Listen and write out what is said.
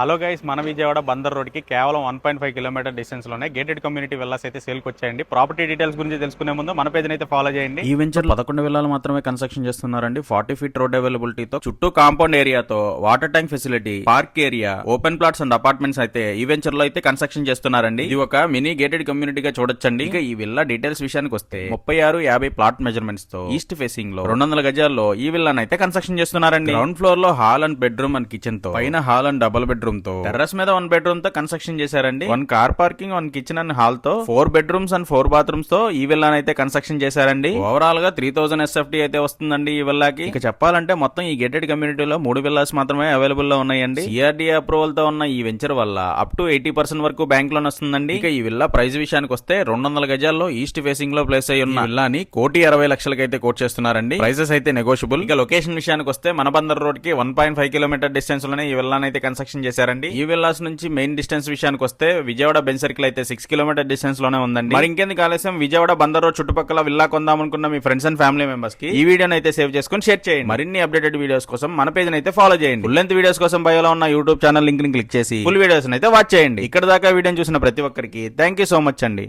Hello guys మన విజయవాడ బందర్ రోడ్కి కేవలం వన్ పాయింట్ ఫైవ్ కిలోమీటర్ డిస్టెన్స్లోనే గేటెడ్ కమ్యూనిటీ విల్లాస్ అయితే సేల్కి వచ్చాయండి. ప్రాపర్టీ డీటెయిల్స్ గురించి తెలుసుకునే ముందు మన పేజ్ అయితే ఫాలో చేయండి. ఈ వెంచర్ పదకొండు విల్లాలు మాత్రమే కన్స్ట్రక్షన్ చేస్తున్నారండి. ఫార్టీ ఫీట్ రోడ్ అవైలబిలిటీతో చుట్టూ compound ఏరియాతో water tank facility park area open plots and apartments అయితే ఈ వెంచర్లో అయితే కన్స్ట్రక్షన్ చేస్తున్నారండి. ఇది ఒక మినీ గేటెడ్ కమ్యూనిటీగా చూడొచ్చండి. ఇక ఈ విల్లా డీటెయిల్స్ విషయానికి వస్తే ముప్పై ఆరు యాభై ప్లాట్ మెజర్మెంట్స్తో ఈస్ట్ ఫేసింగ్లో రెండు వందల గజాల్లో ఈ విల్లాను అయితే కన్స్ట్రక్షన్ చేస్తున్నారండి. గ్రౌండ్ ఫ్లోర్లో హాల్ అండ్ బెడ్రూమ్ అండ్ కిచెన్తో పైన హాల్ అండ్ డబుల్ బెడ్రూమ్ తో టెర్రస్ మీద వన్ బెడ్రూమ్తో కన్స్ట్రక్షన్ చేశారండి. One car parking one kitchen and హాల్తో four bedrooms and four బాత్రూమ్స్తో ఈ విల్లాను అయితే కన్స్ట్రక్షన్ చేశారండి. ఓవరాల్గా త్రీ థౌసండ్ ఎస్ఎఫ్టీ అయితే వస్తుందండి ఈ విల్లాకి ఇక చెప్పాలంటే మొత్తం ఈ గేటెడ్ కమ్యూనిటీలో మూడు విల్లాస్ మాత్రమే అవైలబుల్లో ఉన్నాయండి సిఆర్డీఏ అప్రూవల్తో ఉన్న ఈ వెంచర్ వల్ల అప్ టు ఎయిటీ పర్సెంట్ వరకు బ్యాంక్ లోన్ వస్తుందండి. ఇక ఈ విల్లా ప్రైస్ విషయానికి వస్తే రెండు వందల గజాల్లో ఈస్ట్ ఫేసింగ్లో ప్లేస్ అయి ఉన్న విల్లాని కోటి అరవై లక్షలకి అయితే కోట్ చేస్తున్నారండి. ప్రైసెస్ అయితే నెగోషియబుల్ ఇక లొకేషన్ విషయానికి వస్తే మనబందర్ రోడ్కి వన్ పాయింట్ ఫైవ్ కిలోమీటర్ డిస్టెన్స్లోనే ఈ విల్లాని అయితే కన్స్ట్రక్షన్ చేశారండి. ఈ విల్లాస్ నుంచి మెయిన్ డిస్టెన్స్ విషయానికి వస్తే విజయవాడ బెన్ సర్కిల్ అయితే సిక్స్ కిలోమీటర్ డిస్టెన్స్లోనే ఉందండి. మరి ఇంకెందుకు ఆలస్యం? విజయవాడ బందర్ రోడ్ చుట్టుపక్కల విల్లా కొందాం అనుకున్న మీ ఫ్రెండ్స్ అండ్ ఫ్యామిలీ మెంబర్స్కి ఈ వీడియోని అయితే సేవ్ చేసుకొని షేర్ చేయండి. మరిన్ని అప్డేటెడ్ వీడియోస్ కోసం మన పేజ్ అయితే ఫాలో చేయండి. ఫుల్ లెంత్ వీడియోస్ కోసం బయోలో ఉన్న యూట్యూబ్ ఛానల్ లింక్ని క్లిక్ చేసి ఫుల్ వీడియోస్ అయితే వాచ్ చేయండి. ఇక్కడ దాకా వీడియోని చూసిన ప్రతి ఒక్కరికి థ్యాంక్ యూ సో మచ్ అండి.